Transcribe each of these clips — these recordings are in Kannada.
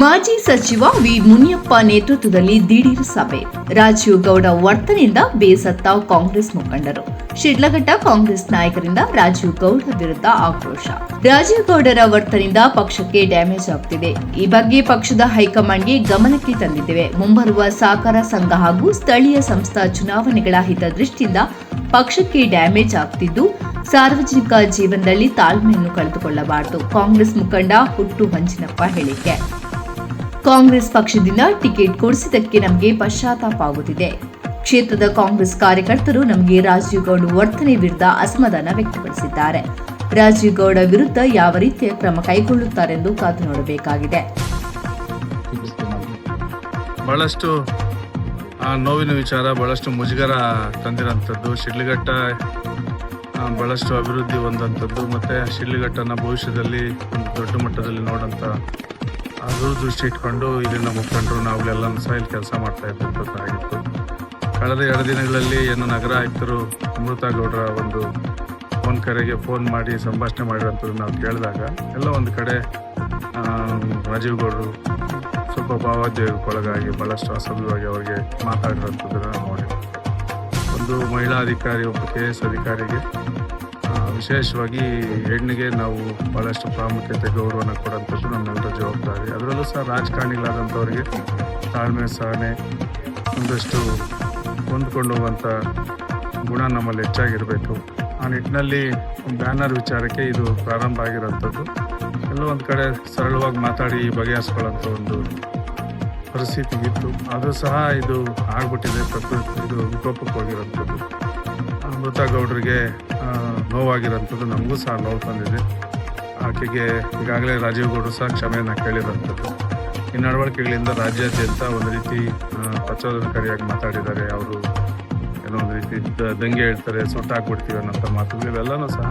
ಮಾಜಿ ಸಚಿವ ವಿ ಮುನಿಯಪ್ಪ ನೇತೃತ್ವದಲ್ಲಿ ದಿಢೀರ್ ಸಭೆ. ರಾಜೀವ್ ಗೌಡ ವರ್ತನೆಯಿಂದ ಬೇಸತ್ತ ಕಾಂಗ್ರೆಸ್ ಮುಖಂಡರು. ಶಿಡ್ಲಘಟ್ಟ ಕಾಂಗ್ರೆಸ್ ನಾಯಕರಿಂದ ರಾಜೀವ್ ಗೌಡ ವಿರುದ್ಧ ಆಕ್ರೋಶ. ರಾಜೀವ್ ಗೌಡರ ವರ್ತನೆಯಿಂದ ಪಕ್ಷಕ್ಕೆ ಡ್ಯಾಮೇಜ್ ಆಗ್ತಿದೆ. ಈ ಬಗ್ಗೆ ಪಕ್ಷದ ಹೈಕಮಾಂಡ್ಗೆ ಗಮನಕ್ಕೆ ತಂದಿದ್ದೇವೆ. ಮುಂಬರುವ ಸಹಕಾರ ಸಂಘ ಹಾಗೂ ಸ್ಥಳೀಯ ಸಂಸ್ಥಾ ಚುನಾವಣೆಗಳ ಹಿತದೃಷ್ಟಿಯಿಂದ ಪಕ್ಷಕ್ಕೆ ಡ್ಯಾಮೇಜ್ ಆಗ್ತಿದ್ದು, ಸಾರ್ವಜನಿಕ ಜೀವನದಲ್ಲಿ ತಾಳ್ಮೆಯನ್ನು ಕಳೆದುಕೊಳ್ಳಬಾರದು. ಕಾಂಗ್ರೆಸ್ ಮುಖಂಡ ಹುಟ್ಟು ಮಂಜಿನಪ್ಪ ಹೇಳಿಕೆ. ಕಾಂಗ್ರೆಸ್ ಪಕ್ಷದಿಂದ ಟಿಕೆಟ್ ಕೊಡಿಸಿದ್ದಕ್ಕೆ ನಮಗೆ ಪಶ್ಚಾತ್ತಾಪ ಆಗುತ್ತಿದೆ. ಕ್ಷೇತ್ರದ ಕಾಂಗ್ರೆಸ್ ಕಾರ್ಯಕರ್ತರು ನಮಗೆ ರಾಜೀವ್ ಗೌಡ ವರ್ತನೆ ವಿರುದ್ಧ ಅಸಮಾಧಾನ ವ್ಯಕ್ತಪಡಿಸಿದ್ದಾರೆ. ರಾಜೀವ್ ಗೌಡ ವಿರುದ್ಧ ಯಾವ ರೀತಿಯ ಕ್ರಮ ಕೈಗೊಳ್ಳುತ್ತಾರೆಂದು ಕಾದು ನೋಡಬೇಕಾಗಿದೆ. ಬಹಳಷ್ಟು ಆ, ನೋವಿನ ವಿಚಾರ ಬಹಳಷ್ಟು ಮುಜುಗರ ತಂದಿರೋಂಥದ್ದು ಶಿಡ್ಲಘಟ್ಟ ಬಹಳಷ್ಟು ಅಭಿವೃದ್ಧಿ ಹೊಂದಂಥದ್ದು. ಮತ್ತು ಶಿಡ್ಲಘಟ್ಟನ ಭವಿಷ್ಯದಲ್ಲಿ ಒಂದು ದೊಡ್ಡ ಮಟ್ಟದಲ್ಲಿ ನೋಡೋಂಥ ದೂರದೃಷ್ಟಿ ಇಟ್ಕೊಂಡು ಇಲ್ಲಿನ ಮುಖಂಡರು ನಾವುಗಳೆಲ್ಲ ಸಹ ಇಲ್ಲಿ ಕೆಲಸ ಮಾಡ್ತಾ ಇದ್ದಂಥದ್ದಾಗಿತ್ತು ಕಳೆದ ಎರಡು ದಿನಗಳಲ್ಲಿ ಏನು ನಗರ ಆಯುಕ್ತರು ಅಮೃತ ಗೌಡರ ಒಂದು ಫೋನ್ ಕರೆಗೆ ಫೋನ್ ಮಾಡಿ ಸಂಭಾಷಣೆ ಮಾಡಿರೋಂಥದ್ದು ನಾವು ಕೇಳಿದಾಗ ಎಲ್ಲ ಒಂದು ಕಡೆ ರಾಜೀವ್ ಗೌಡರು ಸ್ವಲ್ಪ ಭಾವೋದ್ಯೋಗಕ್ಕೊಳಗಾಗಿ ಭಾಳಷ್ಟು ಅಸಭ್ಯವಾಗಿ ಅವರಿಗೆ ಮಾತಾಡಿರೋಂಥದ್ದನ್ನು ನೋಡಿ ಒಂದು ಮಹಿಳಾ ಅಧಿಕಾರಿ, ಒಬ್ಬ ಕೆ ಎಸ್ ಅಧಿಕಾರಿಗೆ ವಿಶೇಷವಾಗಿ ಹೆಣ್ಣಿಗೆ ನಾವು ಭಾಳಷ್ಟು ಪ್ರಾಮುಖ್ಯತೆ, ಗೌರವನ ಕೊಡುವಂಥದ್ದು ನಮ್ಮೆಲ್ಲರ ಜವಾಬ್ದಾರಿ. ಅದರಲ್ಲೂ ಸಹ ರಾಜಕಾರಣಿಗಳಾದಂಥವ್ರಿಗೆ ತಾಳ್ಮೆ, ಸಹನೆ, ಒಂದಷ್ಟು ಹೊಂದ್ಕೊಂಡು ಹೋಗುವಂಥ ಗುಣ ನಮ್ಮಲ್ಲಿ ಹೆಚ್ಚಾಗಿರಬೇಕು. ಆ ನಿಟ್ಟಿನಲ್ಲಿ ಬ್ಯಾನರ್ ವಿಚಾರಕ್ಕೆ ಇದು ಪ್ರಾರಂಭ ಆಗಿರೋಂಥದ್ದು. ಎಲ್ಲೋ ಒಂದು ಕಡೆ ಸರಳವಾಗಿ ಮಾತಾಡಿ ಬಗೆಹರಿಸ್ಕೊಳ್ಳೋಂಥ ಒಂದು ಪರಿಸ್ಥಿತಿ ಇತ್ತು. ಅದು ಸಹ ಇದು ಆಗ್ಬಿಟ್ಟಿದೆ, ಪ್ರಕೃತಿ, ಇದು ವಿಕೋಪಕ್ಕೆ ಹೋಗಿರೋಂಥದ್ದು. ಅಮೃತ ಗೌಡ್ರಿಗೆ ನೋವಾಗಿರೋಂಥದ್ದು ನಮಗೂ ಸಹ ನೋವು ತಂದಿದೆ. ಆಕೆಗೆ ಈಗಾಗಲೇ ರಾಜೀವ್ ಗೌಡರು ಸಹ ಕ್ಷಮೆಯನ್ನು ಕೇಳಿರೋಂಥದ್ದು. ಈ ನಡವಳಿಕೆಗಳಿಂದ ರಾಜ್ಯಾದ್ಯಂತ ಒಂದು ರೀತಿ ಪ್ರಚೋದನಕಾರಿಯಾಗಿ ಮಾತಾಡಿದ್ದಾರೆ. ಅವರು ಏನೋ ಒಂದು ರೀತಿ ದಂಗೆ ಹೇಳ್ತಾರೆ ಸುಟ್ಟಾಕ್ಬಿಡ್ತೀವಿ ಅನ್ನೋಂಥ ಮಾತುಗಳು ಇವೆಲ್ಲನೂ ಸಹ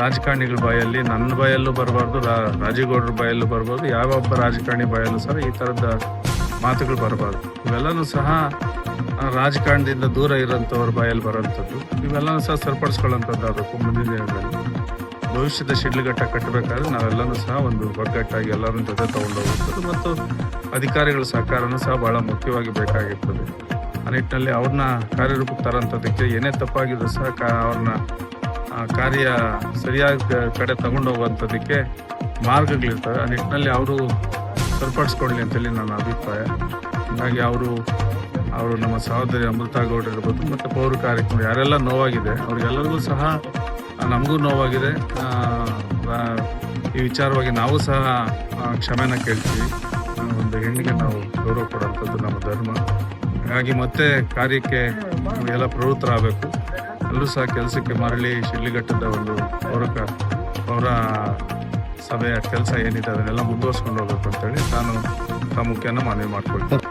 ರಾಜಕಾರಣಿಗಳ ಬಾಯಲ್ಲಿ, ನನ್ನ ಬಾಯಲ್ಲೂ ಬರಬಾರ್ದು ರಾಜೀವ್ ಗೌಡ್ರ ಬಾಯಲ್ಲೂ ಬರಬಾರ್ದು ಯಾವೊಬ್ಬ ರಾಜಕಾರಣಿ ಬಾಯಲ್ಲೂ ಸಹ ಈ ಥರದ ಮಾತುಗಳು ಬರಬಾರ್ದು. ಇವೆಲ್ಲನೂ ಸಹ ರಾಜಕಾರಣದಿಂದ ದೂರ ಇರೋಂಥವ್ರ ಬಾಯಲ್ಲಿ ಬರೋಂಥದ್ದು, ಇವೆಲ್ಲನೂ ಸಹ ಸರಿಪಡಿಸ್ಕೊಳ್ಳೋಂಥದ್ದು ಅದಕ್ಕೂ ಮುಂದಿನ ದಿನಗಳಲ್ಲಿ. ಭವಿಷ್ಯದ ಶಿಡ್ಲಘಟ್ಟ ಕಟ್ಟಬೇಕಾದ್ರೆ ನಾವೆಲ್ಲನೂ ಸಹ ಒಂದು ಒಗ್ಗಟ್ಟಾಗಿ ಎಲ್ಲರ ಜೊತೆ ತಗೊಂಡೋಗುತ್ತದೆ ಮತ್ತು ಅಧಿಕಾರಿಗಳ ಸಹಕಾರನೂ ಸಹ ಬಹಳ ಮುಖ್ಯವಾಗಿ ಬೇಕಾಗಿರ್ತದೆ. ಆ ನಿಟ್ಟಿನಲ್ಲಿ ಅವ್ರನ್ನ ಕಾರ್ಯರೂಪಕ್ಕೆ ತರೋಂಥದ್ದಕ್ಕೆ ಏನೇ ತಪ್ಪಾಗಿದ್ರು ಸಹ ಕಾ ಅವ್ರನ್ನ ಕಾರ್ಯ ಸರಿಯಾದ ಕಡೆ ತಗೊಂಡು ಹೋಗುವಂಥದ್ದಕ್ಕೆ ಮಾರ್ಗಗಳಿರ್ತವೆ. ಆ ನಿಟ್ಟಿನಲ್ಲಿ ಅವರು ಸರಿಪಡಿಸ್ಕೊಳ್ಳಿ ಅಂತೇಳಿ ನನ್ನ ಅಭಿಪ್ರಾಯ. ಹಾಗಾಗಿ ಅವರು ಅವರು ನಮ್ಮ ಸಹೋದರಿ ಅಮೃತ ಗೌಡ ಇರ್ಬೋದು, ಮತ್ತು ಪೌರ ಕಾರ್ಯಕ್ರಮ ಯಾರೆಲ್ಲ ನೋವಾಗಿದೆ, ಅವರಿಗೆಲ್ಲರಿಗೂ ಸಹ ನಮಗೂ ನೋವಾಗಿದೆ. ಈ ವಿಚಾರವಾಗಿ ನಾವು ಸಹ ಕ್ಷಮೆನ ಕೇಳ್ತೀವಿ. ಒಂದು ಹೆಣ್ಣಿಗೆ ನಾವು ಗೌರವ ಕೊಡುವಂಥದ್ದು ನಮ್ಮ ಧರ್ಮ. ಹಾಗಾಗಿ ಮತ್ತೆ ಕಾರ್ಯಕ್ಕೆ ಎಲ್ಲ ಪ್ರವೃತ್ತರಾಗಬೇಕು. ಎಲ್ಲರೂ ಸಹ ಕೆಲಸಕ್ಕೆ ಮರಳಿ ಶಿಡ್ಲಿಘಟ್ಟದ ಒಂದು ಪೌರಕ, ಪೌರ ಸಭೆಯ ಕೆಲಸ ಏನಿದೆ ಅದನ್ನೆಲ್ಲ ಮುಂದುವರ್ಸ್ಕೊಂಡು ಹೋಗ್ಬೇಕು ಅಂತೇಳಿ ನಾನು ಪ್ರಾಮುಖ್ಯನ ಮನವಿ ಮಾಡ್ಕೊಳ್ತೀನಿ.